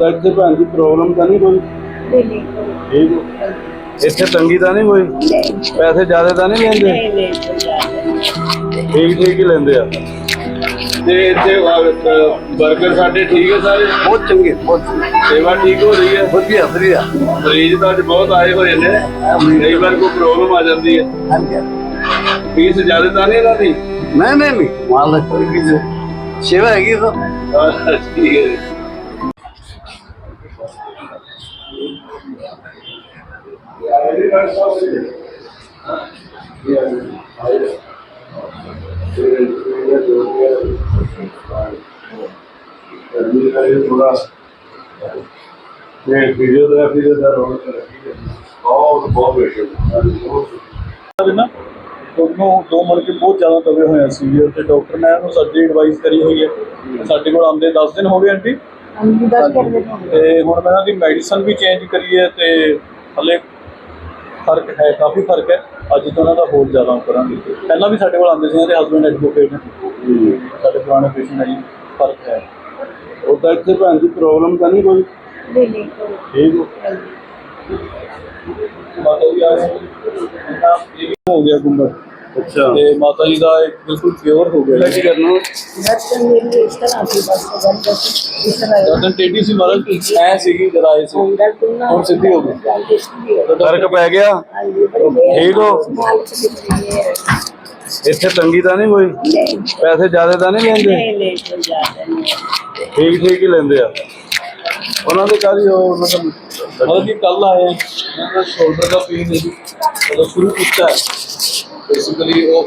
ਤਾਂ ਇੱਥੇ ਭੈਣ ਦੀ ਪ੍ਰੋਬਲਮ ਤਾਂ ਨਹੀਂ ਕੋਈ? ਨਹੀਂ ਨਹੀਂ ਠੀਕ ਹੋ। ਇੱਥੇ ਤੰਗੀ ਤਾਂ ਨਹੀਂ ਕੋਈ? ਪੈਸੇ ਜ਼ਿਆਦਾ ਤਾਂ ਨਹੀਂ ਲੈਂਦੇ? ਨਹੀਂ ਨਹੀਂ ਠੀਕ ਠੀਕ ਹੀ ਲੈਂਦੇ ਆ। ਤੇ ਇੱਥੇ ਵਰਕਰ ਸਾਡੇ ਠੀਕ ਹੈ ਸਾਰੇ? ਬਹੁਤ ਚੰਗੇ ਬਹੁਤ ਚੰਗੇ। ਸੇਵਾ ਠੀਕ ਹੋ ਰਹੀ ਹੈ ਵਧੀਆ ਵਧੀਆ। ਮਰੀਜ਼ ਤਾਂ ਅੱਜ ਬਹੁਤ ਆਏ ਹੋਏ ਨੇ। ਕਈ ਵਾਰ ਕੋਈ ਪ੍ਰੋਬਲਮ ਆ ਜਾਂਦੀ ਹੈ ਹਾਂਜੀ ਫੀਸ ਜ਼ਿਆਦਾ ਤਾਂ ਨਹੀਂ ਇਹਨਾਂ ਦੀ? ਨਹੀਂ ਨਹੀਂ ਨਹੀਂ। ਮਾਲਕ ਕੋਈ ਵੀ ਜੋ ਸੇਵਾ ਹੈਗੀ ਤਾਂ ਹਾਂ, ਠੀਕ ਹੈ। ਇਹ ਫਿਜ਼ੀਓਥੈਰੇਪੀ ਦਾ ਰੋਲ ਹੈ ਬਹੁਤ ਬਹੁਤ ਬੇਸ਼ੱਕ ਨਾ ਉਹਨੂੰ ਦੋ ਮੜ ਕੇ ਬਹੁਤ ਜ਼ਿਆਦਾ ਦਵੇ ਹੋਇਆ ਸੀ ਤੇ ਡਾਕਟਰ ਨੇ ਉਹਨੂੰ ਸਰਜਰੀ ਐਡਵਾਈਸ ਕਰੀ ਹੋਈ ਹੈ ਸਾਡੇ ਕੋਲ ਆਉਂਦੇ 10 ਦਿਨ ਹੋ ਗਏ ਆਂਟੀ ਤੇ ਹੁਣ ਮੈਂ ਇਹਨਾਂ ਦੀ ਮੈਡੀਸਨ ਵੀ ਚੇਂਜ ਕਰੀ ਹੈ ਤੇ ਹਲੇ ਫ਼ਰਕ ਹੈ ਕਾਫੀ ਫ਼ਰਕ ਹੈ। ਅੱਜ ਤਾਂ ਉਹਨਾਂ ਦਾ ਹੋਰ ਜ਼ਿਆਦਾ ਕਰਾਂਗੇ। ਪਹਿਲਾਂ ਵੀ ਸਾਡੇ ਕੋਲ ਆਉਂਦੇ ਸੀ ਇਹਦੇ ਹਸਬੰਡ ਐਡਵੋਕੇਟ ਨੇ। ਸਾਡੇ ਪੁਰਾਣੇ ਪੇਸ਼ੈਂਟ ਹੈ ਜੀ ਫ਼ਰਕ ਹੈ। ਉਹ ਤਾਂ ਇੱਥੇ ਭੈਣ ਦੀ ਪ੍ਰੋਬਲਮ ਤਾਂ ਨਹੀਂ ਕੋਈ? ਨਹੀਂ ਨਹੀਂ ਠੀਕ ਹੋ। ਮਾਤਾ ਜੀ ਆ ਇਹ ਹੋ ਗਿਆ ਗੁੰਬਦ। ਅੱਛਾ। ਤੇ ਮਾਤਾ ਜੀ ਦਾ ਇੱਕ ਬਿਲਕੁਲ ਪਿਓਰ ਹੋ ਗਿਆ ਕੀ ਕਰਨਾ ਜਦੋਂ ਟੇਢੀ ਸੀ ਮਹਾਰਾਜ ਐ ਸੀਗੀ ਜਰਾ ਐ ਸੀ। ਹੁਣ ਸਿੱਧੀ ਹੋ ਗਈ। ਫ਼ਰਕ ਪੈ ਗਿਆ? ਠੀਕ ਹੋ? ਇੱਥੇ ਤੰਗੀ ਤਾਂ ਨਹੀਂ ਕੋਈ? ਪੈਸੇ ਜ਼ਿਆਦਾ ਤਾਂ ਨਹੀਂ ਲੈਂਦੇ? ਠੀਕ ਠੀਕ ਹੀ ਲੈਂਦੇ ਆ। ਉਹਨਾਂ ਦੇ ਕਾਦੀ ਉਹ ਮਤਲਬ ਕੱਲ ਆਏ। ਸ਼ੋਲਡਰ ਦਾ ਪੇਨ ਹੈ ਜੀ। ਸ਼ੁਰੂ ਕੀਤਾ बेसिकली वो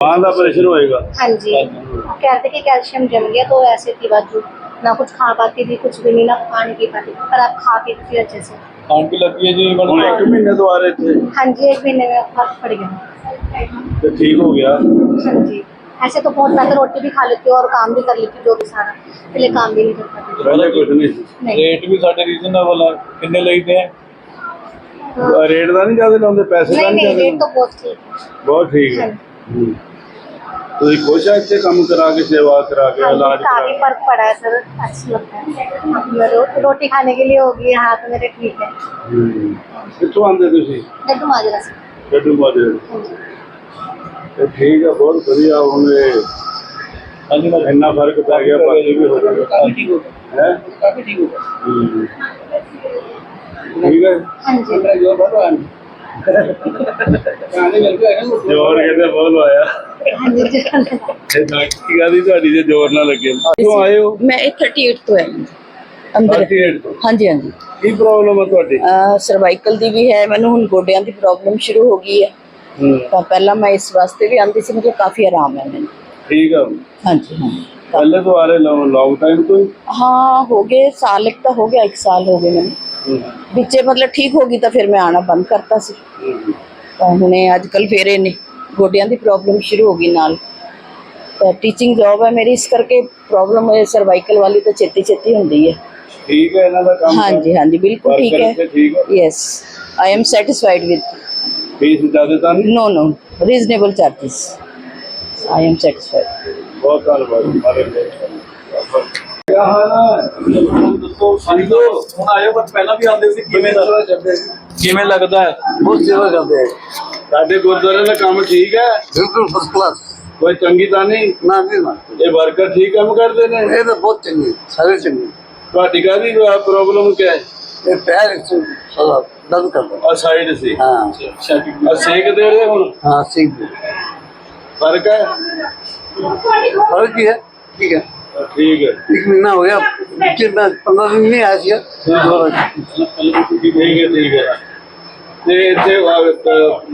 बाल का ऑपरेशन होएगा। हाँ जी। कहते कि कैल्शियम जम गया तो ऐसे थी बाजू ना कुछ खा पाती थी कुछ भी नहीं ना खाने की पाती पर आप खा पी थी अच्छे से। खान की लगी है जी और एक हाँ। महीने तो आ रहे थे। हाँ जी एक महीने में फ़र्क पड़ गया। तो ठीक हो गया। हाँ जी। ऐसे तो बहुत मैं तो रोटी भी खा लेती हूँ और काम भी कर लेती हूँ जो भी सारा। पहले काम भी नहीं कर पाती रेट भी साढ़े रीजनेबल है कितने लगते हैं ਰੇਟ ਦਾ ਨਹੀਂ ਜ਼ਿਆਦਾ ਲਾਉਂਦੇ ਪੈਸੇ ਦਾ नहीं ਨਹੀਂ नहीं ਜ਼ਿਆਦਾ रेट तो बहुत ठीक है ਬਹੁਤ ਠੀਕ ਹੈ हाँ ਹੂੰ। ਤੁਸੀਂ ਖੁਸ਼ ਆ ਇੱਥੇ ਕੰਮ ਕਰਾ ਕੇ ਸੇਵਾ ਕਰਾ ਕੇ हाँ जी, ਇਲਾਜ ਕਰਾ काफी ਕੇ फर्क पड़ा है सर अच्छा लगता है अब मैं रो, रोटी खाने के लिए होगी हाथ मेरे ठीक है ਹੂੰ। ਕਿੱਥੋਂ ਆਉਂਦੇ ਤੁਸੀਂ लड्डू माजरा से ਗੱਡੂ ਬਾਜੇ हाँ जी ਤੇ ਠੀਕ ਆ ਬਹੁਤ ਵਧੀਆ ਹੁਣ ਇਹ ਹਾਂਜੀ ਮੈਂ ਇੰਨਾ ਫਰਕ ਪੈ ਗਿਆ ਬਾਕੀ ਵੀ ਹੋ ਜਾਏਗਾ ਕਾਫੀ ਠੀਕ ਹੋ ਗਿਆ ਹੈ ਕਾਫੀ ਠੀਕ ਹੋ ਗਿਆ ਹੂੰ। ਠੀਕ ਹੈ। ਹਾਂਜੀ। ਮੇਰਾ ਜੋਰ ਬਹੁਤ ਆਇਆ ਕਾਹਦੇ ਮਿਲ ਗਿਆ ਨਾ ਜੋਰ ਕਹਿੰਦੇ ਬਹੁਤ ਲਾਇਆ ਹਾਂਜੀ ਤੇ ਨਾਕੀ ਗਾਦੀ ਤੁਹਾਡੀ ਜੇ ਜੋਰ ਨਾ ਲੱਗੇ। ਕਿਉਂ ਆਏ ਹੋ? ਮੈਂ ਇਹ 38 ਤੋਂ ਆਈ ਹਾਂ। ਅੰਦਰ। 38 ਤੋਂ? ਹਾਂਜੀ ਹਾਂਜੀ। ਕੀ ਪ੍ਰੋਬਲਮ ਆ ਤੁਹਾਡੀ? ਸਰਵਾਈਕਲ ਦੀ ਵੀ ਹੈ ਮੈਨੂੰ ਹੁਣ ਗੋਡਿਆਂ ਦੀ ਪ੍ਰੋਬਲਮ ਸ਼ੁਰੂ ਹੋ ਗਈ ਹੈ। ਹੂੰ, ਤਾਂ ਪਹਿਲਾਂ ਮੈਂ ਇਸ ਵਾਸਤੇ ਵੀ ਆਂਦੀ ਸੀ ਮੈਨੂੰ ਕਾਫੀ ਆਰਾਮ ਹੈ ਮੈਨੂੰ। ਠੀਕ ਆ। ਹਾਂਜੀ ਹਾਂ ਪਹਿਲੇ ਤੋਂ ਆ ਰਹੇ ਲੌਂਗ ਟਾਈਮ ਤੋਂ ਹੀ? ਹਾਂ ਹੋ ਗਏ ਸਾਲ ਇੱਕ ਤਾਂ ਹੋ ਗਿਆ ਇੱਕ ਸਾਲ ਹੋ ਗਏ ਮੈਨੂੰ। ਵਿੱਚੇ ਮਤਲਬ ਠੀਕ ਹੋ ਗਈ ਤਾਂ ਫਿਰ ਮੈਂ ਆਣਾ ਬੰਦ ਕਰਤਾ ਸੀ। ਤਾਂ ਹੁਣੇ ਅੱਜ ਕੱਲ ਫੇਰੇ ਨੇ ਗੋਡਿਆਂ ਦੀ ਪ੍ਰੋਬਲਮ ਸ਼ੁਰੂ ਹੋ ਗਈ ਨਾਲ ਤਾਂ ਟੀਚਿੰਗ ਜੌਬ ਹੈ ਮੇਰੀ ਇਸ ਕਰਕੇ ਪ੍ਰੋਬਲਮ ਹੈ ਸਰਵਾਈਕਲ ਵਾਲੀ ਤਾਂ ਛੇਤੀ ਛੇਤੀ ਹੁੰਦੀ ਹੈ ਠੀਕ ਹੈ ਇਹਨਾਂ ਦਾ ਕੰਮ ਹਾਂਜੀ ਹਾਂਜੀ ਬਿਲਕੁਲ ਠੀਕ ਹੈ yes I am satisfied with fees ਜ਼ਿਆਦਾ ਤਾਂ No, no, reasonable charges. I am satisfied. ਬਹੁਤ ਧੰਨਵਾਦ ਕਿਵੇਂ ਲੱਗਦਾ ਬਹੁਤ ਸੇਵਾ ਕਰਦੇ ਆ। ਸਾਡੇ ਗੁਰਦੁਆਰੇ ਦਾ ਕੰਮ ਠੀਕ ਹੈ? ਬਿਲਕੁਲ ਫਸਟ ਕਲਾਸ ਕੋਈ ਚੰਗੀ ਤਾਂ ਨਹੀਂ? ਨਾ ਨਹੀਂ ਇਹ ਵਰਕਰ ਠੀਕ ਕੰਮ ਕਰਦੇ ਨੇ? ਇਹ ਤਾਂ ਬਹੁਤ ਚੰਗੇ ਸਾਰੇ ਚੰਗੇ। ਤੁਹਾਡੀ ਕਾਹਦੀ ਪ੍ਰੋਬਲਮ ਕੀ ਹੈ? ਇਹ ਪੈਰ ਸਦਾ ਦਰਦ ਕਰਦਾ। ਆ ਸਾਈਡ ਸੀ। ਹਾਂ। ਅੱਛਾ ਸੇਕ ਦੇ ਰਹੇ ਹੁਣ? ਹਾਂ ਸੇਕ ਫ਼ਰਕ ਹੈ? ਫ਼ਰਕ ਹੀ ਹੈ? ਠੀਕ ਹੈ। ਠੀਕ ਹੋ। ਗਿਆ ਕਿੰਨਾ 15 ਦਿਨ ਨਹੀਂ ਆਇਆ ਸੀਗਾ। ਠੀਕ ਹੈ ਠੀਕ ਹੈ। ਤੇ ਇੱਥੇ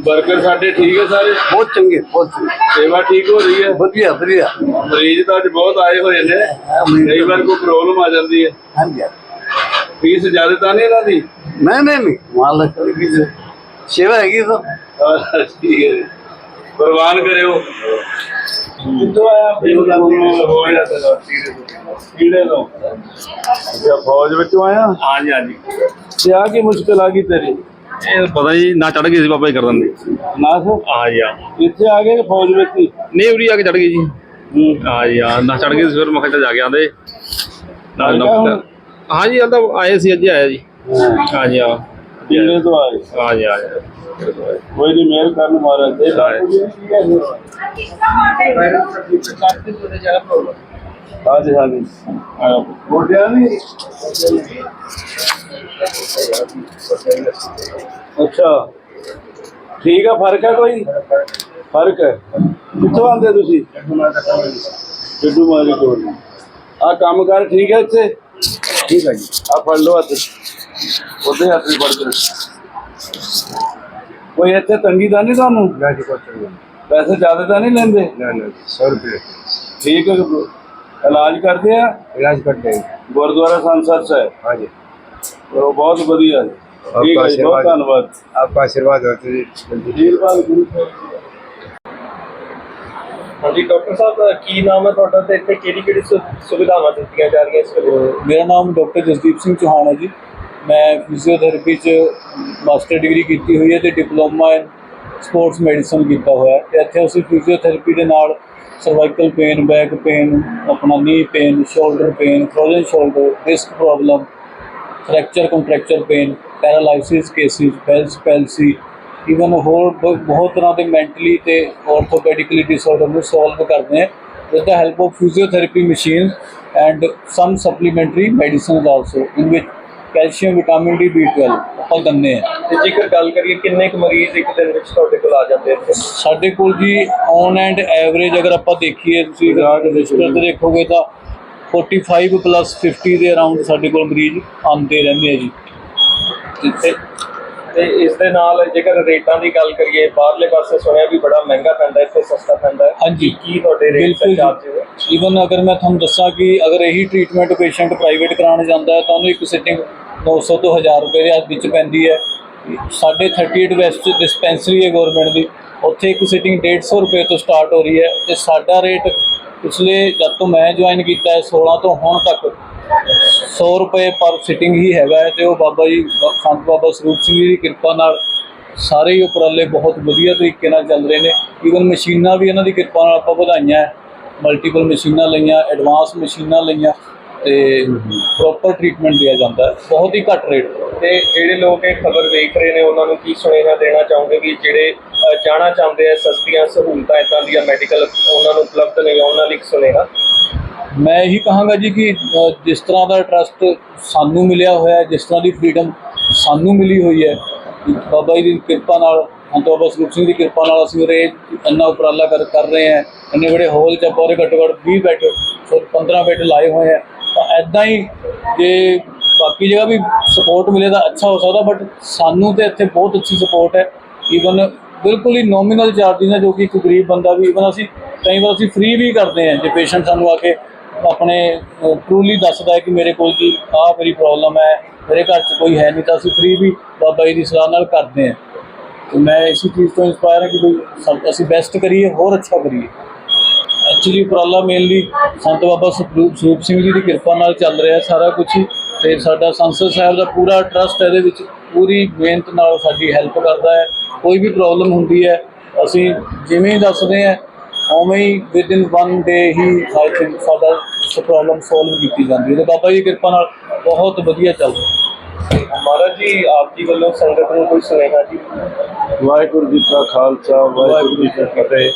ਵਰਕਰ ਸਾਡੇ ਠੀਕ ਹੈ ਸਾਰੇ? ਬਹੁਤ ਚੰਗੇ ਬਹੁਤ ਸੇਵਾ ਠੀਕ ਹੋ ਰਹੀ ਹੈ? ਵਧੀਆ ਵਧੀਆ। ਮਰੀਜ਼ ਤਾਂ ਅੱਜ ਬਹੁਤ ਆਏ ਹੋਏ ਨੇ। ਕਈ ਵਾਰ ਕੋਈ ਪ੍ਰੋਬਲਮ ਆ ਜਾਂਦੀ ਹੈ। ਹਾਂਜੀ ਫੀਸ ਜ਼ਿਆਦਾ ਤਾਂ ਨਹੀਂ ਇਹਨਾਂ ਨਹੀਂ ਨਹੀਂ ਮਾਲਕ ਦੀ ਸੇਵਾ ਹੈਗੀ ਸਭ ਠੀਕ ਹੈ। ਕੁਰਬਾਨ ਕਰਿਓ। ਕਿੱਥੋਂ ਆਇਆ? ਕੀੜੇ ਤੋਂ। ਅੱਛਾ ਫੌਜ ਵਿੱਚੋਂ ਆਇਆ? ਹਾਂਜੀ ਹਾਂਜੀ। ਤੇ ਆ ਕੀ ਮੁਸ਼ਕਲ ਆ ਗਈ ਤੇਰੀ? ਇਹ ਪਤਾ ਜੀ ਨਾ ਚੜ ਗਈ ਸੀ ਬਾਬਾ ਜੀ ਕਰ ਦਿੰਦੇ ਨਾਸ ਹਾਂਜੀ ਹਾਂ ਇੱਥੇ ਆ। ਗਏ ਕਿ ਫੌਜ ਵਿੱਚ? ਹੀ ਨਹੀਂ ਉਰੀ ਆ ਕੇ ਚੜ ਗਈ ਜੀ। ਹਾਂ। ਨਾ ਚੜ ਗਈ ਸੀ ਫਿਰ ਮੈਂ ਕਿਹਾ ਜਾ ਕੇ ਆਂਦੇ। ਆ? ਹਾਂਜੀ ਤਾਂ ਆਏ ਸੀ ਅੱਜ ਆਇਆ ਜੀ। ਹਾਂਜੀ ਹਾਂ ਦਿੱਲੀ ਤੋਂ ਆਏ ਹਾਂਜੀ ਆ ਜਾਓ। ਕੋਈ ਨਹੀਂ ਮਿਹਰ ਕਰਨ ਮਹਾਰਾਜ ਦੇ ਡਾਕਟਰ ਜੀ ਕੀ ਹੈ ਹਾਂਜੀ ਹਾਂਜੀ ਗੋਡਿਆਂ ਨਹੀਂ ਅੱਛਾ ਠੀਕ ਆ ਫ਼ਰਕ ਹੈ ਕੋਈ ਫ਼ਰਕ ਹੈ ਕਿੱਥੋਂ ਆਉਂਦੇ ਤੁਸੀਂ ਸਿੱਧੂ ਮਾਰੀ ਕੋਲ ਆ ਕੰਮ ਕਰ ਠੀਕ ਹੈ ਇੱਥੇ ਠੀਕ ਹੈ ਜੀ ਆ ਫੜ ਲਓ ਹੱਥ ਉਹਦੇ ਹੱਥ ਵੀ ਫੜ ਕੇ ਕੋਈ ਇੱਥੇ ਤੰਗੀ ਤਾਂ ਨਹੀਂ ਤੁਹਾਨੂੰ ना जी कुछ नहीं ਪੈਸੇ ਜ਼ਿਆਦਾ ਤਾਂ ਨਹੀਂ ਲੈਂਦੇ ना ना सौ रुपये ਠੀਕ ਹੈ ਜੀ। ਇਲਾਜ ਕਰਦੇ ਆ इलाज करते हैं ਗੁਰਦੁਆਰਾ ਸੰਸਦ ਸਾਹਿਬ हाँ जी ਉਹ ਬਹੁਤ ਵਧੀਆ ਜੀ ਠੀਕ ਹੈ ਜੀ, ਬਹੁਤ ਆਸ਼ੀਰਵਾਦ। ਧੰਨਵਾਦ आपका आशीर्वाद होते जी जल्दी ਜੀਰਵਾਲ ਗੁਰੂ ਸਾਹਿਬ ਹਾਂਜੀ ਡਾਕਟਰ ਸਾਹਿਬ ਕੀ ਨਾਮ ਹੈ ਤੁਹਾਡਾ ਤੇ ਇੱਥੇ ਕਿਹੜੀ ਕਿਹੜੀ ਸੁ- ਸੁਵਿਧਾਵਾਂ ਦਿੱਤੀਆਂ ਜਾ ਰਹੀਆਂ ਇਸ ਵੇਲੇ ਮੇਰਾ ਨਾਮ ਡਾਕਟਰ ਜਸਦੀਪ ਸਿੰਘ ਚੌਹਾਨ ਹੈ ਜੀ ਮੈਂ ਫਿਜ਼ੀਓਥੈਰੇਪੀ 'ਚ ਮਾਸਟਰ ਡਿਗਰੀ ਕੀਤੀ ਹੋਈ ਹੈ ਤੇ ਡਿਪਲੋਮਾ ਇਨ ਸਪੋਰਟਸ ਮੈਡੀਸਨ ਕੀਤਾ ਹੋਇਆ ਹੈ। ਤੇ ਇੱਥੇ ਅਸੀਂ ਫਿਜ਼ੀਓਥੈਰੇਪੀ ਦੇ ਨਾਲ ਸਰਵਾਈਕਲ ਪੇਨ ਬੈਕ ਪੇਨ ਆਪਣਾ knee pain shoulder pain frozen shoulder disc problem fracture contracture pain paralysis cases Bell's palsy even ਹੋਰ ਬ- ਬਹੁਤ ਤਰ੍ਹਾਂ ਦੇ ਮੈਂਟਲੀ ਤੇ ਆਰਥੋਪੈਡਿਕਲੀ ਡਿਸਆਰਡਰ ਨੂੰ ਸੋਲਵ ਕਰਦੇ ਹਾਂ with the help of physiotherapy machines and some supplementary medicines also, in which calcium vitamin D B12 ਆਪਾਂ ਦਿੰਦੇ ਹਾਂ। ਤੇ ਜੇਕਰ ਗੱਲ ਕਰੀਏ ਕਿੰਨੇ ਕੁ ਮਰੀਜ਼ ਇੱਕ ਦਿਨ ਵਿੱਚ ਤੁਹਾਡੇ ਕੋਲ ਆ ਜਾਂਦੇ ਇੱਥੇ? ਸਾਡੇ ਕੋਲ ਜੀ ਔਨ ਐਂਡ ਐਵਰੇਜ ਅਗਰ ਆਪਾਂ ਦੇਖੀਏ ਤੁਸੀਂ ਰਜਿਸਟਰ ਤੇ ਦੇਖੋਗੇ ਤਾਂ 45 ਪਲੱਸ 50 ਦੇ ਅਰਾਊਂਡ ਸਾਡੇ ਕੋਲ ਮਰੀਜ਼ ਆਉਂਦੇ ਰਹਿੰਦੇ ਆ ਜੀ। ਤੇ ਇਸ ਦੇ ਨਾਲ ਜੇਕਰ ਰੇਟਾਂ ਦੀ ਗੱਲ ਕਰੀਏ ਬਾਹਰਲੇ ਪਾਸੇ ਸੁਣਿਆ ਵੀ ਬੜਾ ਮਹਿੰਗਾ ਪੈਂਦਾ ਇੱਥੇ ਸਸਤਾ ਪੈਂਦਾ ਹਾਂਜੀ। ਕੀ ਤੁਹਾਡੇ ਰੇਟ ਚਾਰਜ ਹੈ ਈਵਨ ਅਗਰ ਮੈਂ ਤੁਹਾਨੂੰ ਦੱਸਾਂ ਕਿ ਅਗਰ ਇਹੀ ਟ੍ਰੀਟਮੈਂਟ ਪੇਸ਼ੈਂਟ ਪ੍ਰਾਈਵੇਟ ਕਰਾਉਣ ਜਾਂਦਾ ਹੈ ਤਾਂ ਉਹਨੂੰ ਇੱਕ ਸਿਟਿੰਗ 900 ਤੋਂ 1000 ਰੁਪਏ ਦੇ ਵਿੱਚ ਪੈਂਦੀ ਹੈ। ਸਾਡੇ 38 ਵੈਸਟ ਡਿਸਪੈਂਸਰੀ ਹੈ ਗਵਰਨਮੈਂਟ ਦੀ। ਉੱਥੇ ਇੱਕ ਸਿਟਿੰਗ 150 ਰੁਪਏ ਤੋਂ ਸਟਾਰਟ ਹੋ ਰਹੀ ਹੈ। ਤੇ ਸਾਡਾ ਰੇਟ ਪਿਛਲੇ ਜਦ ਤੋਂ ਮੈਂ ਜੁਆਇਨ ਕੀਤਾ ਹੈ 16 ਤੋਂ ਹੁਣ ਤੱਕ 100 ਰੁਪਏ ਪਰ ਸਿਟਿੰਗ ਹੀ ਹੈਗਾ ਹੈ ਤੇ ਉਹ ਬਾਬਾ ਜੀ, ਸੰਤ ਬਾਬਾ ਸਰੂਪ ਸਿੰਘ ਜੀ ਦੀ ਕਿਰਪਾ ਨਾਲ ਸਾਰੇ ਹੀ ਉਪਰਾਲੇ ਬਹੁਤ ਵਧੀਆ ਤਰੀਕੇ ਨਾਲ ਚੱਲ ਰਹੇ ਨੇ। ਈਵਨ ਮਸ਼ੀਨਾਂ ਵੀ ਇਹਨਾਂ ਦੀ ਕਿਰਪਾ ਨਾਲ ਆਪਾਂ ਵਧਾਈਆਂ ਹੈ। ਮਲਟੀਪਲ ਮਸ਼ੀਨਾਂ ਲਈਆਂ ਐਡਵਾਂਸ ਮਸ਼ੀਨਾਂ ਲਈਆਂ ਤੇ ਪ੍ਰੋਪਰ ਟ੍ਰੀਟਮੈਂਟ ਦਿਆ ਜਾਂਦਾ ਹੈ। ਬਹੁਤ ਹੀ ਘੱਟ ਰੇਟ ਤੇ ਜਿਹੜੇ ਲੋਕ ਇਹ ਖਬਰ ਵੇਖ ਰਹੇ ਨੇ, ਉਹਨਾਂ ਨੂੰ ਕੀ ਸੁਨੇਹਾ ਦੇਣਾ ਚਾਹੋਗੇ ਕਿ ਜਿਹੜੇ ਜਾਣਾ ਚਾਹੁੰਦੇ ਆ, ਸਸਤੀਆਂ ਸਹੂਲਤਾਂ ਇਦਾਂ ਦੀਆਂ ਮੈਡੀਕਲ ਉਹਨਾਂ ਨੂੰ ਉਪਲਬਧ ਨੇ ਉਹਨਾਂ ਲਈ ਇੱਕ ਸੁਨੇਹਾ? ਮੈਂ ਇਹੀ ਕਹਾਂਗਾ ਜੀ ਕਿ ਜਿਸ ਤਰ੍ਹਾਂ ਦਾ ਟਰਸਟ ਸਾਨੂੰ ਮਿਲਿਆ ਹੋਇਆ ਹੈ, ਜਿਸ ਤਰ੍ਹਾਂ ਦੀ ਫਰੀडम ਸਾਨੂੰ ਮਿਲੀ ਹੋਈ ਹੈ, ਬਾਬਾ ਜੀ ਦੀ ਕਿਰਪਾ ਨਾਲ ਸੰਤ ਬਾਬਾ ਸਰੂਪ ਸਿੰਘ ਦੀ ਕਿਰਪਾ ਨਾਲ ਅਸੀਂ ਉਰੇ ਅੰਨਾ ਉਪਰਾਲਾ ਕਰ ਕਰ ਰਹੇ ਹਾਂ, ਇੰਨੇ ਬੜੇ ਹਾਲ ਚ ਆਪਾਂ ਉਰੇ ਘੱਟੋ ਘੱਟ 20 ਬੈੱਡ ਸੋ 15 ਬੈੱਡ ਲਾਏ ਹੋਏ ਹੈ, ਤਾਂ ਐਦਾਂ ਹੀ ਜੇ ਬਾਕੀ ਜਗ੍ਹਾ ਵੀ ਸਪੋਰਟ ਮਿਲੇ ਤਾਂ ਅੱਛਾ ਹੋ ਸਕਦਾ ਬਟ ਸਾਨੂੰ ਤੇ ਇੱਥੇ ਬਹੁਤ ਅੱਛੀ ਸਪੋਰਟ ਹੈ ਈਵਨ ਬਿਲਕੁਲ ਹੀ ਨੋਮੀਨਲ ਚਾਰਜਿਸ ਹੈ ਜੋ ਕਿ ਇੱਕ ਗਰੀਬ ਬੰਦਾ ਵੀ ਈਵਨ ਅਸੀਂ ਕਈ ਵਾਰ ਅਸੀਂ ਫ੍ਰੀ ਵੀ ਕਰਦੇ ਹਾਂ, ਜੇ ਪੇਸ਼ੈਂਟ ਸਾਨੂੰ ਆ ਕੇ ਆਪਣੇ ਟਰੂਲੀ ਦੱਸਦਾ ਹੈ ਕਿ ਮੇਰੇ ਕੋਲ ਜੀ ਆਹ ਮੇਰੀ ਪ੍ਰੋਬਲਮ ਹੈ, ਮੇਰੇ ਘਰ 'ਚ ਕੋਈ ਹੈ ਨਹੀਂ ਤਾਂ ਅਸੀਂ ਫ੍ਰੀ ਵੀ ਬਾਬਾ ਜੀ ਦੀ ਸਲਾਹ ਨਾਲ ਕਰਦੇ ਹਾਂ। ਤੇ ਮੈਂ ਇਸੇ ਚੀਜ਼ ਤੋਂ ਇਨਸਪਾਇਰ ਹਾਂ ਕਿ ਕੋਈ ਅਸੀਂ ਬੈਸਟ ਕਰੀਏ, ਹੋਰ ਅੱਛਾ ਕਰੀਏ। ਐਕਚੁਅਲੀ ਉਪਰਾਲਾ ਮੇਨਲੀ ਸੰਤ ਬਾਬਾ ਸਰੂਪ ਸਿੰਘ ਜੀ ਦੀ ਕਿਰਪਾ ਨਾਲ ਚੱਲ ਰਿਹਾ ਸਾਰਾ ਕੁਝ ਹੀ। ਤੇ ਸਾਡਾ ਸੰਸਦ ਸਾਹਿਬ ਦਾ ਪੂਰਾ ਟਰਸਟ ਇਹਦੇ ਵਿੱਚ ਪੂਰੀ ਮਿਹਨਤ ਨਾਲ ਸਾਡੀ ਹੈਲਪ ਕਰਦਾ ਹੈ। ਕੋਈ ਵੀ ਪ੍ਰੋਬਲਮ ਹੁੰਦੀ ਹੈ, ਅਸੀਂ ਜਿਵੇਂ ਹੀ ਦੱਸਦੇ ਹਾਂ ਉਵੇਂ ਹੀ ਵਿਦ ਇਨ ਵਨ ਡੇ ਹੀ ਆਈ ਥਿੰਕ ਸਾਡਾ ਪ੍ਰੋਬਲਮ ਸੋਲਵ ਕੀਤੀ ਜਾਂਦੀ ਹੈ। ਤੇ ਬਾਬਾ ਜੀ ਦੀ ਕਿਰਪਾ ਨਾਲ ਬਹੁਤ ਵਧੀਆ ਚੱਲ ਰਿਹਾ। ਮਹਾਰਾਜ ਜੀ ਆਪ ਜੀ ਵੱਲੋਂ ਸੰਗਤ ਨੂੰ ਕੋਈ ਸੁਨੇਹਾ ਜੀ? ਵਾਹਿਗੁਰੂ ਜੀ ਕਾ ਖਾਲਸਾ ਵਾਹਿਗੁਰੂ ਜੀ ਕੀ ਫਤਿਹ।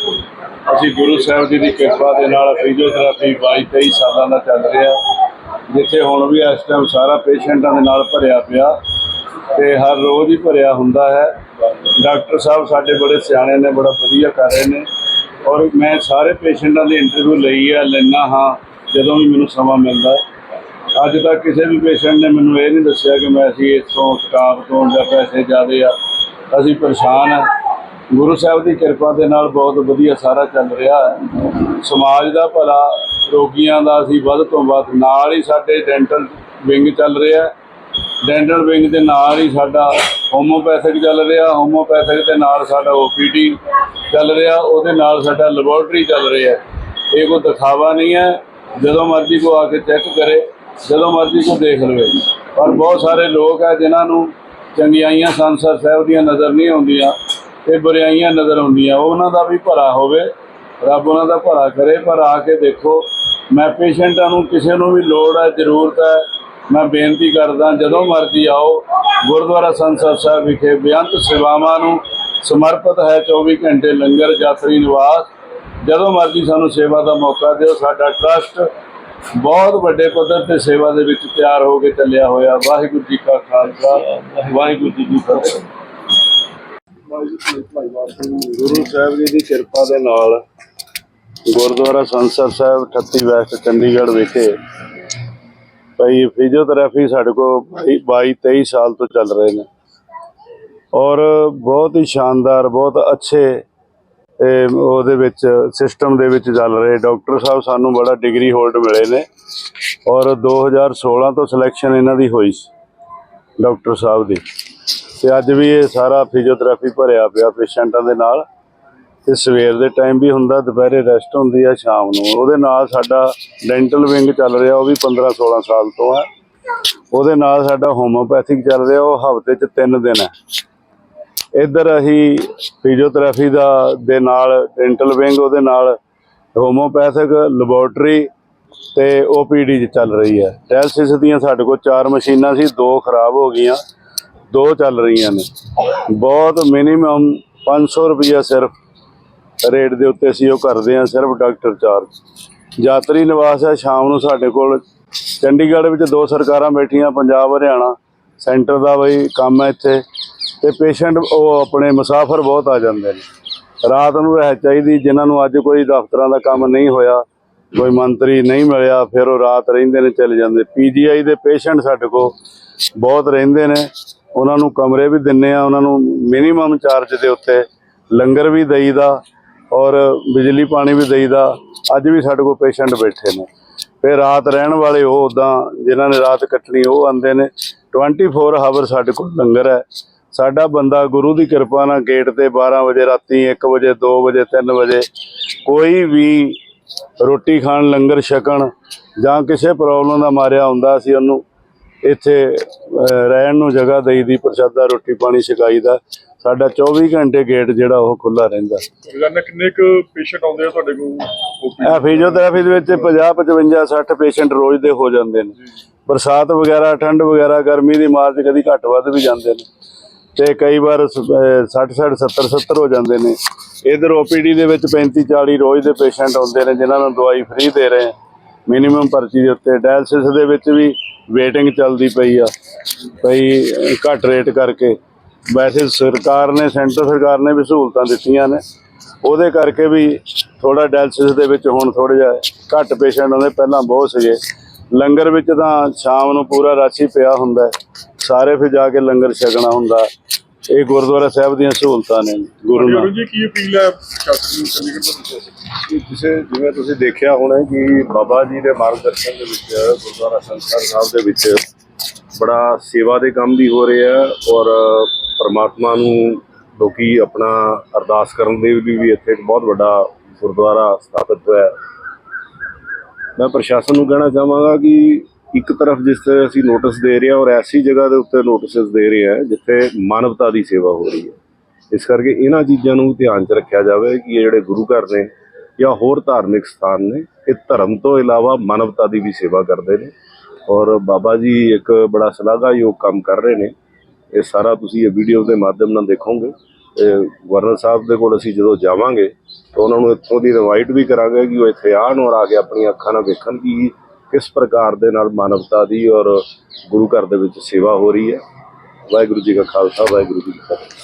ਅਸੀਂ ਗੁਰੂ ਸਾਹਿਬ ਜੀ ਦੀ ਕਿਰਪਾ ਦੇ ਨਾਲ ਫਿਜ਼ੀਓਥੈਰੇਪੀ 22 23 ਸਾਲਾਂ ਦਾ ਚੱਲ ਰਿਹਾ ਜਿੱਥੇ ਹੁਣ ਵੀ ਇਸ ਟਾਈਮ ਸਾਰਾ ਪੇਸ਼ੈਂਟਾਂ ਦੇ ਨਾਲ ਭਰਿਆ ਪਿਆ ਤੇ ਹਰ ਰੋਜ਼ ਹੀ ਭਰਿਆ ਹੁੰਦਾ ਹੈ। ਡਾਕਟਰ ਸਾਹਿਬ ਸਾਡੇ ਬੜੇ ਸਿਆਣੇ ਨੇ ਬੜਾ ਵਧੀਆ ਕਰ ਰਹੇ ਨੇ। ਔਰ ਮੈਂ ਸਾਰੇ ਪੇਸ਼ੈਂਟਾਂ ਦੀ ਇੰਟਰਵਿਊ ਲਈ ਆ ਲੈਣਾ ਹਾਂ, ਜਦੋਂ ਵੀ ਮੈਨੂੰ ਸਮਾਂ ਮਿਲਦਾ। ਅੱਜ ਤੱਕ ਕਿਸੇ ਵੀ ਪੇਸ਼ੈਂਟ ਨੇ ਮੈਨੂੰ ਇਹ ਨਹੀਂ ਦੱਸਿਆ ਕਿ ਮੈਂ ਅਸੀਂ ਇੱਥੋਂ ਸਟਾਫ ਤੋਂ ਜਾਂ ਪੈਸੇ ਜ਼ਿਆਦੇ ਆ, ਅਸੀਂ ਪਰੇਸ਼ਾਨ ਆ। ਗੁਰੂ ਸਾਹਿਬ ਦੀ ਕਿਰਪਾ ਦੇ ਨਾਲ ਬਹੁਤ ਵਧੀਆ ਸਾਰਾ ਚੱਲ ਰਿਹਾ ਹੈ। ਸਮਾਜ ਦਾ ਭਲਾ, ਰੋਗੀਆਂ ਦਾ ਅਸੀਂ ਵੱਧ ਤੋਂ ਵੱਧ ਨਾਲ ਹੀ ਸਾਡੇ ਡੈਂਟਲ ਵਿੰਗ ਚੱਲ ਰਿਹਾ ਹੈ। ਡੈਂਟਲ ਵਿੰਗ ਦੇ ਨਾਲ ਹੀ ਸਾਡਾ ਹੋਮੋਪੈਥਿਕ ਚੱਲ ਰਿਹਾ ਹੋਮੋਪੈਥਿਕ ਦੇ ਨਾਲ ਸਾਡਾ ਓਪੀਡੀ ਚੱਲ ਰਿਹਾ, ਉਹਦੇ ਨਾਲ ਸਾਡਾ ਲੈਬੋਰਟਰੀ ਚੱਲ ਰਿਹਾ। ਇਹ ਕੋਈ ਦਿਖਾਵਾ ਨਹੀਂ ਹੈ, ਜਦੋਂ ਮਰਜ਼ੀ ਕੋ ਆ ਕੇ ਚੈੱਕ ਕਰੇ, ਜਦੋਂ ਮਰਜ਼ੀ ਕੋ ਦੇਖ ਲਵੇ। ਪਰ ਬਹੁਤ ਸਾਰੇ ਲੋਕ ਹੈ ਜਿਨ੍ਹਾਂ ਨੂੰ ਚੰਗਿਆਈਆਂ ਸੰਸਰ ਸਾਹਿਬ ਦੀਆਂ ਨਜ਼ਰ ਨਹੀਂ ਆਉਂਦੀਆਂ ਤੇ ਬੁਰਾਈਆਂ ਨਜ਼ਰ ਆਉਂਦੀਆਂ। ਉਹਨਾਂ ਦਾ ਵੀ ਭਲਾ ਹੋਵੇ, ਰੱਬ ਉਹਨਾਂ ਦਾ ਭਲਾ ਕਰੇ, ਪਰ ਆ ਕੇ ਦੇਖੋ, ਮੈਂ ਪੇਸ਼ੈਂਟਾਂ ਨੂੰ ਕਿਸੇ ਨੂੰ ਵੀ ਲੋੜ ਹੈ, ਜ਼ਰੂਰਤ ਹੈ ਮੈਂ ਬੇਨਤੀ ਕਰਦਾ, ਜਦੋਂ ਮਰਜ਼ੀ ਆਓ, ਗੁਰਦੁਆਰਾ ਸੰਸਦ ਸਾਹਿਬ ਵਿਖੇ ਬੇਅੰਤ ਸੇਵਾਵਾਂ ਨੂੰ ਸਮਰਪਿਤ ਹੈ 24 ਘੰਟੇ ਲੰਗਰ, ਯਾਤਰੀ, ਨਿਵਾਸ। ਜਦੋਂ ਮਰਜ਼ੀ ਸਾਨੂੰ ਸੇਵਾ ਦਾ ਮੌਕਾ ਦਿਓ, ਸਾਡਾ ਟਰਸਟ ਬਹੁਤ ਵੱਡੇ ਪੱਧਰ ਤੇ ਸੇਵਾ ਦੇ ਵਿੱਚ ਤਿਆਰ ਹੋ ਕੇ ਚੱਲਿਆ ਹੋਇਆ। ਵਾਹਿਗੁਰੂ ਜੀ ਕਾ ਖਾਲਸਾ, ਵਾਹਿਗੁਰੂ ਜੀ ਕੀ ਫਤਿਹ। ਗੁਰੂ ਸਾਹਿਬ ਜੀ ਦੀ ਕਿਰਪਾ ਦੇ ਨਾਲ ਗੁਰਦੁਆਰਾ ਸੰਸਦ ਸਾਹਿਬ 38 ਵੈਸਟ ਚੰਡੀਗੜ੍ਹ ਵਿਖੇ ਭਈ ਫਿਜ਼ੀਓਥੈਰੇਪੀ ਸਾਡੇ ਕੋਲ 22 23 ਸਾਲ ਤੋਂ ਚੱਲ ਰਹੇ ਨੇ। ਔਰ ਬਹੁਤ ਹੀ ਸ਼ਾਨਦਾਰ, ਬਹੁਤ ਅੱਛੇ ਉਹਦੇ ਵਿੱਚ ਸਿਸਟਮ ਦੇ ਵਿੱਚ ਚੱਲ ਰਹੇ। ਡਾਕਟਰ ਸਾਹਿਬ ਸਾਨੂੰ ਬੜਾ ਡਿਗਰੀ ਹੋਲਡ ਮਿਲੇ ਨੇ। ਔਰ 2016 ਤੋਂ ਸਿਲੈਕਸ਼ਨ ਇਹਨਾਂ ਦੀ ਹੋਈ ਸੀ ਡਾਕਟਰ ਸਾਹਿਬ ਦੀ। ਤੇ ਅੱਜ ਵੀ ਇਹ ਸਾਰਾ ਫਿਜ਼ੀਓਥੈਰੇਪੀ ਭਰਿਆ ਪਿਆ ਪੇਸ਼ੈਂਟਾਂ ਦੇ ਨਾਲ। ਤੇ ਸਵੇਰ ਦੇ ਟਾਈਮ ਵੀ ਹੁੰਦਾ, ਦੁਪਹਿਰੇ ਰੈਸਟ ਹੁੰਦੀ ਆ, ਸ਼ਾਮ ਨੂੰ। ਉਹਦੇ ਨਾਲ ਸਾਡਾ ਡੈਂਟਲ ਵਿੰਗ ਚੱਲ ਰਿਹਾ, ਉਹ ਵੀ 15 16 ਸਾਲ ਤੋਂ ਹੈ ਉਹਦੇ ਨਾਲ ਸਾਡਾ ਹੋਮੋਪੈਥਿਕ ਚੱਲ ਰਿਹਾ, ਉਹ ਹਫ਼ਤੇ 'ਚ 3 ਦਿਨ ਹੈ ਇੱਧਰ ਅਸੀਂ ਫਿਜ਼ੀਓਥੈਰੇਪੀ ਦਾ, ਦੇ ਨਾਲ ਡੈਂਟਲ ਵਿੰਗ ਉਹਦੇ ਨਾਲ ਹੋਮੋਪੈਥਿਕ ਲੈਬੋਰਟਰੀ ਤੇ ਓਪੀਡੀ 'ਚ ਚੱਲ ਰਹੀ ਹੈ ਡਾਇਲਸਿਸ ਦੀਆਂ ਸਾਡੇ ਕੋਲ ਚਾਰ ਮਸ਼ੀਨਾਂ ਸੀ, ਦੋ ਖਰਾਬ ਹੋ ਗਈਆਂ, ਦੋ ਚੱਲ ਰਹੀਆਂ ਨੇ। ਬਹੁਤ ਮਿਨੀਮਮ 500 ਰੁਪਈਆ ਸਿਰਫ ਰੇਟ ਦੇ ਉੱਤੇ ਅਸੀਂ ਉਹ ਕਰਦੇ ਹਾਂ ਸਿਰਫ ਡਾਕਟਰ ਚਾਰਜ। ਯਾਤਰੀ ਨਿਵਾਸ ਹੈ, ਸ਼ਾਮ ਨੂੰ ਸਾਡੇ ਕੋਲ। ਚੰਡੀਗੜ੍ਹ ਵਿੱਚ ਦੋ ਸਰਕਾਰਾਂ ਬੈਠੀਆਂ, ਪੰਜਾਬ, ਹਰਿਆਣਾ। ਸੈਂਟਰ ਦਾ ਬਈ ਕੰਮ ਹੈ ਇੱਥੇ। ਤੇ ਪੇਸ਼ੈਂਟ ਉਹ ਆਪਣੇ ਮੁਸਾਫਰ ਬਹੁਤ ਆ ਜਾਂਦੇ ਨੇ। ਰਾਤ ਨੂੰ ਰਹਿ ਚਾਹੀਦੀ, ਜਿਨ੍ਹਾਂ ਨੂੰ ਅੱਜ ਕੋਈ ਦਫ਼ਤਰਾਂ ਦਾ ਕੰਮ ਨਹੀਂ ਹੋਇਆ, ਕੋਈ ਮੰਤਰੀ ਨਹੀਂ ਮਿਲਿਆ, ਫਿਰ ਉਹ ਰਾਤ ਰਹਿੰਦੇ ਨੇ, ਚਲੇ ਜਾਂਦੇ। ਪੀਜੀਆਈ ਦੇ ਪੇਸ਼ੈਂਟ ਸਾਡੇ ਕੋਲ ਬਹੁਤ ਰਹਿੰਦੇ ਨੇ। ਉਹਨਾਂ ਨੂੰ ਕਮਰੇ ਵੀ ਦਿੰਨੇ ਆ, ਉਹਨਾਂ ਨੂੰ ਮਿਨੀਮਮ ਚਾਰਜ ਦੇ ਉੱਤੇ ਲੰਗਰ ਵੀ ਦੇਈਦਾ। ਔਰ ਬਿਜਲੀ ਪਾਣੀ ਵੀ ਦੇਈਦਾ, ਅੱਜ ਵੀ ਸਾਡੇ ਕੋਲ ਪੇਸ਼ੈਂਟ ਬੈਠੇ ਨੇ। ਫਿਰ ਰਾਤ ਰਹਿਣ ਵਾਲੇ ਉਹ ਉਦਾਂ ਜਿਨ੍ਹਾਂ ਨੇ ਰਾਤ ਕੱਟਣੀ, ਉਹ ਆਉਂਦੇ ਨੇ 24 ਆਵਰ ਸਾਡੇ ਕੋਲ ਲੰਗਰ ਹੈ। ਸਾਡਾ ਬੰਦਾ ਗੁਰੂ ਦੀ ਕਿਰਪਾ ਨਾਲ ਗੇਟ ਤੇ 12 ਵਜੇ, ਰਾਤੀ 1 ਵਜੇ 2 ਵਜੇ 3 ਵਜੇ, ਕੋਈ ਵੀ ਰੋਟੀ ਖਾਣ, ਲੰਗਰ ਛਕਣ ਜਾਂ ਕਿਸੇ ਪ੍ਰੋਬਲਮ ਦਾ ਮਾਰਿਆ ਹੁੰਦਾ ਸੀ ਉਹਨੂੰ ਇੱਥੇ ਰਹਿਣ ਨੂੰ ਜਗ੍ਹਾ ਦੇਈਦੀ, ਪ੍ਰਸ਼ਾਦਾ, ਰੋਟੀ ਪਾਣੀ ਛਕਾਈ ਦਾ ਸਾਡਾ 24 ਘੰਟੇ ਗੇਟ ਜਿਹੜਾ ਉਹ ਖੁੱਲਾ ਰਹਿੰਦਾ। ਰੋਜ਼ਾਨਾ ਕਿੰਨੇ ਕੁ ਪੇਸ਼ੈਂਟ ਆਉਂਦੇ ਆ ਤੁਹਾਡੇ ਕੋਲ? ਇਹ ਫਿਜ਼ੀਓਥੈਰੇਪੀ ਦੇ ਵਿੱਚ 50 55 60 ਪੇਸ਼ੈਂਟ ਰੋਜ਼ ਦੇ ਹੋ ਜਾਂਦੇ ਨੇ। ਬਰਸਾਤ ਵਗੈਰਾ ਠੰਡ ਵਗੈਰਾ ਗਰਮੀ ਦੀ ਮਾਰ 'ਚ ਕਦੀ ਘੱਟ ਵੱਧ ਵੀ ਜਾਂਦੇ ਨੇ। ਤੇ ਕਈ ਵਾਰ 60 60 70 70 ਹੋ ਜਾਂਦੇ ਨੇ। ਇਧਰ ਓਪੀਡੀ ਦੇ ਵਿੱਚ 35 40 ਰੋਜ਼ ਦੇ ਪੇਸ਼ੈਂਟ ਆਉਂਦੇ ਨੇ ਜਿਨ੍ਹਾਂ ਨੂੰ ਦਵਾਈ ਫ੍ਰੀ ਦੇ ਰਹੇ ਮਿਨੀਮਮ ਪਰਚੀ ਦੇ ਉੱਤੇ ਡਾਇਲਸਿਸ ਦੇ ਵਿੱਚ ਵੀ ਵੇਟਿੰਗ ਚੱਲਦੀ ਪਈ ਆ। ਅਹ, ਘੱਟ ਰੇਟ ਕਰਕੇ। ਵੈਸੇ ਸਰਕਾਰ ਨੇ ਸੈਂਟਰ ਸਰਕਾਰ ਨੇ ਵੀ ਸਹੂਲਤਾਂ ਦਿੱਤੀਆਂ ਨੇ। ਉਹਦੇ ਕਰਕੇ ਵੀ ਥੋੜਾ ਡਾਇਲਸਿਸ ਦੇ ਵਿੱਚ ਹੁਣ ਥੋੜਾ ਜਿਹਾ ਘੱਟ ਪੇਸ਼ੈਂਟ ਆਉਂਦੇ ਪਹਿਲਾਂ ਬਹੁਤ ਸੀਗੇ। ਲੰਗਰ ਵਿੱਚ ਤਾਂ ਸ਼ਾਮ ਨੂੰ ਪੂਰਾ ਰਾਸ਼ੀ ਪਿਆ ਹੁੰਦਾ। ਸਾਰੇ ਫਿਰ ਜਾ ਕੇ ਲੰਗਰ ਛਕਣਾ ਹੁੰਦਾ। ਇਹ ਗੁਰਦੁਆਰਾ ਸਾਹਿਬ ਦੀਆਂ ਸਹੂਲਤਾਂ ਨੇ ਗੁਰੂ ਅਰੁਣ ਜੀ ਕੀ ਅਪੀਲ ਹੈ ਪ੍ਰਸ਼ਾਸਨ ਨੂੰ ਚੰਡੀਗੜ੍ਹ ਤੋਂ ਕਿ ਜਿਸੇ ਜਿਵੇਂ ਤੁਸੀਂ ਦੇਖਿਆ ਹੋਣਾ ਕਿ ਬਾਬਾ ਜੀ ਦੇ ਮਾਰਗਦਰਸ਼ਨ ਦੇ ਵਿੱਚ ਗੁਰਦੁਆਰਾ ਸੰਸਕਾਰ ਸਾਹਿਬ ਦੇ ਵਿੱਚ ਬੜਾ ਸੇਵਾ ਦੇ ਕੰਮ ਵੀ ਹੋ ਰਿਹਾ ਹੈ ਔਰ ਪਰਮਾਤਮਾ ਨੂੰ ਲੋਕੀ ਆਪਣਾ ਅਰਦਾਸ ਕਰਨ ਦੇ ਲਈ ਵੀ ਇੱਥੇ ਇੱਕ ਬਹੁਤ ਵੱਡਾ ਗੁਰਦੁਆਰਾ ਸਥਾਪਿਤ ਹੋਇਆ ਮੈਂ ਪ੍ਰਸ਼ਾਸਨ ਨੂੰ ਕਹਿਣਾ ਚਾਹਾਂਗਾ ਕਿ ਇੱਕ ਤਰਫ ਜਿਸ 'ਤੇ ਅਸੀਂ ਨੋਟਿਸ ਦੇ ਰਹੇ ਹਾਂ ਔਰ ਐਸੀ ਜਗ੍ਹਾ ਦੇ ਉੱਤੇ ਨੋਟਿਸਸ ਦੇ ਰਹੇ ਹਾਂ ਜਿੱਥੇ ਮਾਨਵਤਾ ਦੀ ਸੇਵਾ ਹੋ ਰਹੀ ਹੈ। ਇਸ ਕਰਕੇ ਇਹਨਾਂ ਚੀਜ਼ਾਂ ਨੂੰ ਧਿਆਨ 'ਚ ਰੱਖਿਆ ਜਾਵੇ ਕਿ ਇਹ ਜਿਹੜੇ ਗੁਰੂ ਘਰ ਨੇ ਜਾਂ ਹੋਰ ਧਾਰਮਿਕ ਸਥਾਨ ਨੇ, ਇਹ ਧਰਮ ਤੋਂ ਇਲਾਵਾ ਮਾਨਵਤਾ ਦੀ ਵੀ ਸੇਵਾ ਕਰਦੇ ਨੇ। ਔਰ ਬਾਬਾ ਜੀ ਇੱਕ ਬੜਾ ਸ਼ਲਾਘਾਯੋਗ ਕੰਮ ਕਰ ਰਹੇ ਨੇ। ਇਹ ਸਾਰਾ ਤੁਸੀਂ ਇਹ ਵੀਡੀਓ ਦੇ ਮਾਧਿਅਮ ਨਾਲ ਦੇਖੋਗੇ। ਤੇ ਗਵਰਨਰ ਸਾਹਿਬ ਦੇ ਕੋਲ ਅਸੀਂ ਜਦੋਂ ਜਾਵਾਂਗੇ, ਤਾਂ ਉਹਨਾਂ ਨੂੰ ਇੱਥੋਂ ਦੀ ਇਨਵਾਈਟ ਵੀ ਕਰਾਂਗੇ ਕਿ ਉਹ ਇੱਥੇ ਆਉਣ ਔਰ ਆ ਕੇ ਆਪਣੀਆਂ ਅੱਖਾਂ ਨਾਲ ਵੇਖਣ ਕਿ ਕਿਸ ਪ੍ਰਕਾਰ ਦੇ ਨਾਲ ਮਾਨਵਤਾ ਦੀ ਔਰ ਗੁਰੂ ਘਰ ਦੇ ਵਿੱਚ ਸੇਵਾ ਹੋ ਰਹੀ ਹੈ। ਵਾਹਿਗੁਰੂ ਜੀ ਕਾ ਖਾਲਸਾ, ਵਾਹਿਗੁਰੂ ਜੀ ਕੀ ਫਤਿਹ।